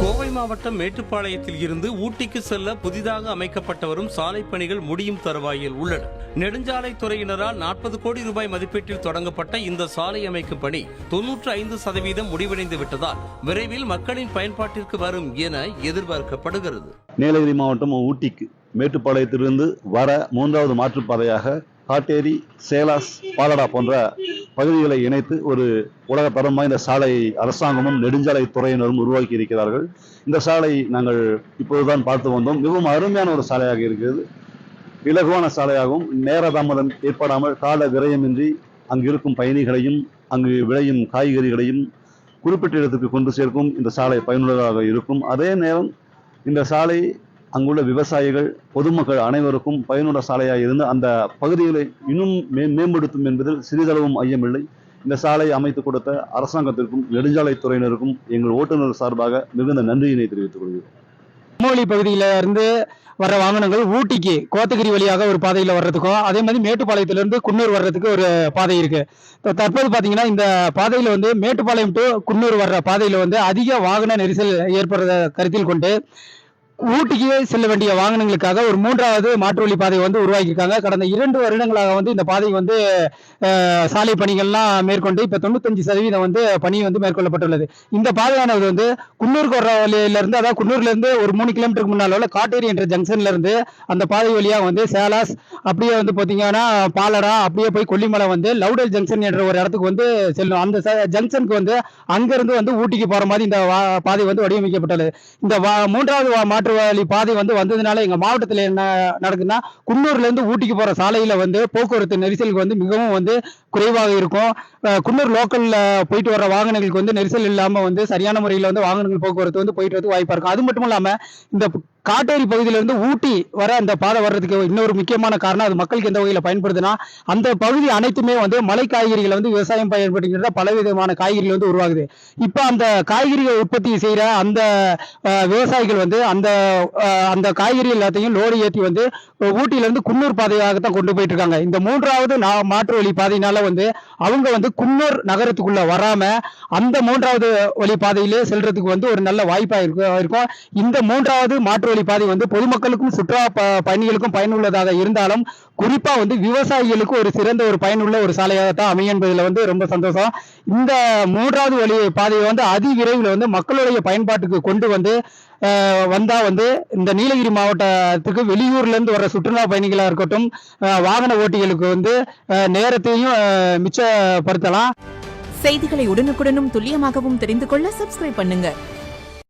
கோவை மாவட்டம் மேட்டுப்பாளையத்தில் இருந்து ஊட்டிக்கு செல்ல புதிதாக அமைக்கப்பட்டு வரும் சாலை பணிகள் முடியும் தருவாயில் உள்ளன நெடுஞ்சாலைத்துறையினரால் நாற்பது கோடி ரூபாய் மதிப்பீட்டில் தொடங்கப்பட்ட இந்த சாலை அமைக்கும் பணி தொன்னூற்று ஐந்து சதவீதம் முடிவடைந்து விட்டதால் விரைவில் மக்களின் பயன்பாட்டிற்கு வரும் என எதிர்பார்க்கப்படுகிறது. நீலகிரி மாவட்டம் ஊட்டிக்கு மேட்டுப்பாளையத்திலிருந்து வர மூன்றாவது மாற்றுப்பாதையாக காட்டேரி சேலாஸ் பாலடா போன்ற பகுதிகளை இணைத்து ஒரு உலக தரம் வாய்ந்த சாலை அரசாங்கமும் நெடுஞ்சாலை துறையினரும் உருவாக்கி இருக்கிறார்கள். இந்த சாலை நாங்கள் இப்போதுதான் பார்த்து வந்தோம். மிகவும் அருமையான ஒரு சாலையாக இருக்கிறது. இலகுவான சாலையாகவும் நேர தாமதம் ஏற்படாமல் கால விரயமின்றி அங்கு இருக்கும் பயணிகளையும் அங்கு விளையும் காய்கறிகளையும் குறிப்பிட்ட இடத்துக்கு கொண்டு சேர்க்கும் இந்த சாலை பயனுள்ளதாக இருக்கும். அதே நேரம் இந்த சாலை அங்குள்ள விவசாயிகள் பொதுமக்கள் அனைவருக்கும் பயனுள்ள சாலையாக இருந்து அந்த பகுதிகளை இன்னும் மே மேம்படுத்தும் என்பதில் சிறிதளவும் ஐயமில்லை. இந்த சாலை அமைத்து கொடுத்த அரசாங்கத்திற்கும் நெடுஞ்சாலைத்துறையினருக்கும் எங்கள் ஓட்டுநர் சார்பாக மிகுந்த நன்றியினை தெரிவித்துக் கொள்கிறோம். மோலி பகுதியில இருந்து வர வாகனங்கள் ஊட்டிக்கு கோத்தகிரி வழியாக ஒரு பாதையில் வர்றதுக்கும் அதே மாதிரி மேட்டுப்பாளையத்திலிருந்து குன்னூர் வர்றதுக்கு ஒரு பாதை இருக்கு. தற்போது பார்த்தீங்கன்னா இந்த பாதையில் வந்து மேட்டுப்பாளையம் டு குன்னூர் வர்ற பாதையில் வந்து அதிக வாகன நெரிசல் ஏற்படுறத கருத்தில் கொண்டு ஊட்டிக்கு செல்ல வேண்டிய வாகனங்களுக்காக ஒரு மூன்றாவது மாற்று வழி பாதை வந்து உருவாக்கியிருக்காங்க. கடந்த இரண்டு வருடங்களாக வந்து இந்த பாதை வந்து சாலை பணிகள்லாம் மேற்கொண்டு இப்போ தொண்ணூத்தஞ்சு சதவீதம் வந்து பணி வந்து மேற்கொள்ளப்பட்டுள்ளது. இந்த பாதையானது வந்து குன்னூர் வர வழியிலேருந்து அதாவது குன்னூர்லேருந்து ஒரு மூணு கிலோமீட்டருக்கு முன்னால் உள்ள காட்டேரி என்ற ஜங்ஷன்லேருந்து அந்த பாதை வழியாக வந்து சேலாஸ் அப்படியே வந்து பார்த்தீங்கன்னா பாலடா அப்படியே போய் கொல்லிமலை வந்து லவுடல் ஜங்ஷன் என்ற ஒரு இடத்துக்கு வந்து செல்லும். அந்த ஜங்ஷனுக்கு வந்து அங்கிருந்து வந்து ஊட்டிக்கு போற மாதிரி இந்த வா- பாதை வந்து வடிவமைக்கப்பட்டது இந்த வா- மூன்றாவது மாற்று வழி பாதை வந்து வந்ததுனால எங்க மாவட்டத்தில் என்ன நடக்குதுன்னா குன்னூர்ல இருந்து ஊட்டிக்கு போற சாலையில வந்து போக்குவரத்து நெரிசலுக்கு வந்து மிகவும் வந்து குறைவாக இருக்கும். குன்னூர் லோக்கல்ல போயிட்டு வர வாகனங்களுக்கு வந்து நெரிசல் இல்லாம வந்து சரியான முறையில் வந்து வாகனங்கள் போக்குவரத்து வந்து போயிட்டு வரதுக்கு வாய்ப்பா இருக்கும். அது மட்டும் இல்லாம இந்த காட்டேரி பகுதியிலிருந்து ஊட்டி வர அந்த பாதை வர்றதுக்கு இன்னொரு முக்கியமான காரணம் அது மக்களுக்கு எந்த வகையில் பயன்படுதுன்னா அந்த பகுதி அனைத்துமே வந்து மலை காய்கறிகளை வந்து விவசாயம் பயன்படுத்துகிற பலவிதமான காய்கறிகள் வந்து உருவாகுது. இப்போ அந்த காய்கறிகள் உற்பத்தி செய்கிற அந்த விவசாயிகள் வந்து அந்த அந்த காய்கறி எல்லாத்தையும் லோடு ஏற்றி வந்து ஊட்டியிலேருந்து குன்னூர் பாதையாகத்தான் கொண்டு போயிட்டு இருக்காங்க. இந்த மூன்றாவது மாற்று வழி பாதையினால வந்து அவங்க வந்து குன்னூர் நகரத்துக்குள்ள வராம அந்த மூன்றாவது வழி பாதையிலே செல்றதுக்கு வந்து ஒரு நல்ல வாய்ப்பாக இருக்கும். இந்த மூன்றாவது மாற்று வழி பாதை வந்து பொதுமக்களுக்கும் சுற்றுலா பயணிகளுக்கும் பயனுள்ளதாக இருந்தாலும் குறிப்பா வந்து விவசாயிகளுக்கு ஒரு சிறந்த ஒரு பயனுள்ள ஒரு சாலையாகத்தான் அமையும் என்பதில் வந்து ரொம்ப சந்தோஷம். இந்த மூன்றாவது வழி பாதையை வந்து அதிவிரைவில் வந்து மக்களுடைய பயன்பாட்டுக்கு கொண்டு வந்து வந்தா வந்து இந்த நீலகிரி மாவட்டத்துக்கு வெளியூர்ல இருந்து வர சுற்றுலா பயணிகளா இருக்கட்டும் வாகன ஓட்டிகளுக்கு வந்து நேரத்தையும் மிச்சப்படுத்தலாம். செய்திகளை உடனுக்குடனும் துல்லியமாகவும் தெரிந்து கொள்ள சப்ஸ்கிரைப் பண்ணுங்க.